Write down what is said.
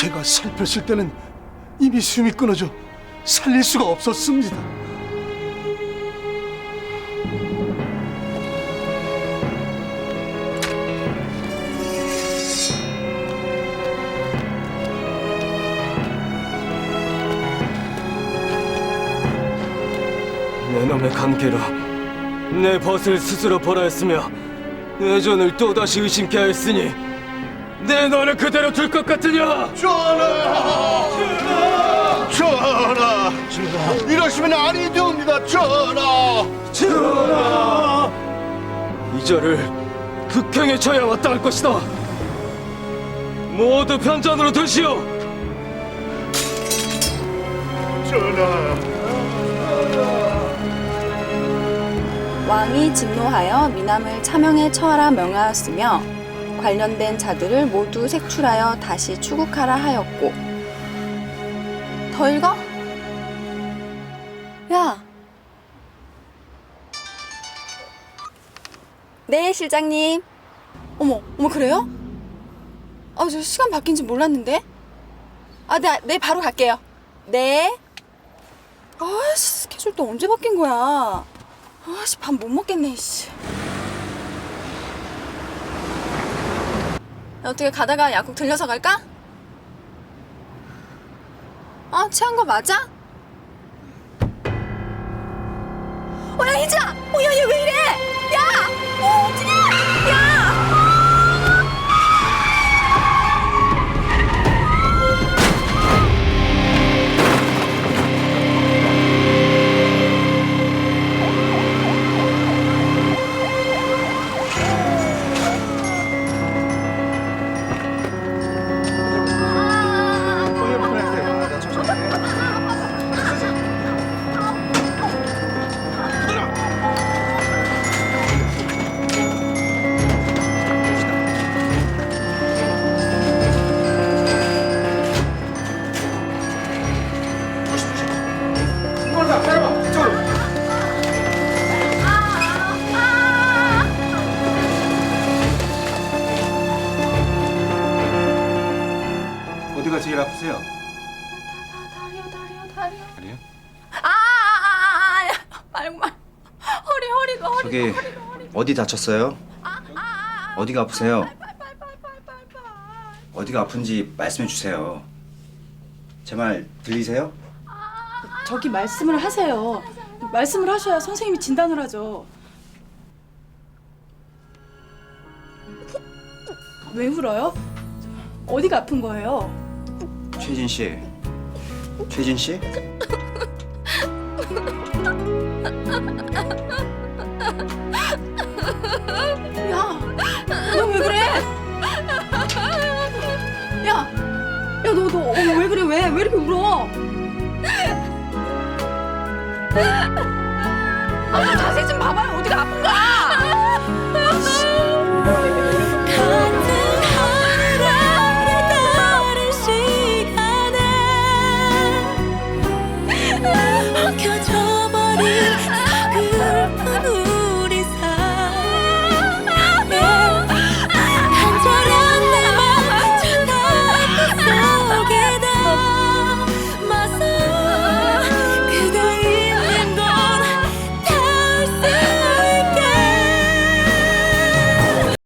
제가 살폈을 때는 이미 숨이 끊어져 살릴 수가 없었습니다. 내 놈의 관계로 내 벗을 스스로 벌하였으며 내 존을 또다시 의심케 하였으니 내 너를 그대로 둘 것 같으냐? 전하! 전하! 이러시면 아니 되옵니다, 전하! 이 절을 극형에 처해 마땅할 것이다. 모두 편전으로 드시오. 전하! 왕이 진노하여 미남을 차명에 처하라 명하였으며 관련된 자들을 모두 색출하여 다시 추국하라 하였고 더 읽어? 야 네, 실장님. 어머, 어머, 그래요? 아, 저 시간 바뀐 지 몰랐는데? 아, 네, 네, 바로 갈게요. 네. 아씨, 스케줄 또 언제 바뀐 거야? 아씨, 밥 못 먹겠네, 씨. 어떻게 가다가 약국 들려서 갈까? 아, 취한 거 맞아? 어, 야, 희지야! 어, 야, 얘 왜 이래? 어디가 제일 아프세요? 다리요, 다리요, 다리요. 다리요? 아, 아, 아, 아, 아, 말고 말. 허리, 허리가, 허리. 저기 어디 다쳤어요? 어디가 아프세요? 어디가 아픈지 말씀해 주세요. 제 말 들리세요? 저기 말씀을 하세요. 말씀을 하셔야 선생님이 진단을 하죠. 왜 울어요? 어디가 아픈 거예요? 최진 씨. 최진 씨? 야, 너 왜 그래? 야, 야, 너, 너, 어, 왜 그래? 왜, 왜 이렇게 울어? 아, 좀 자세히 좀 봐봐요. 어디가 아픈가?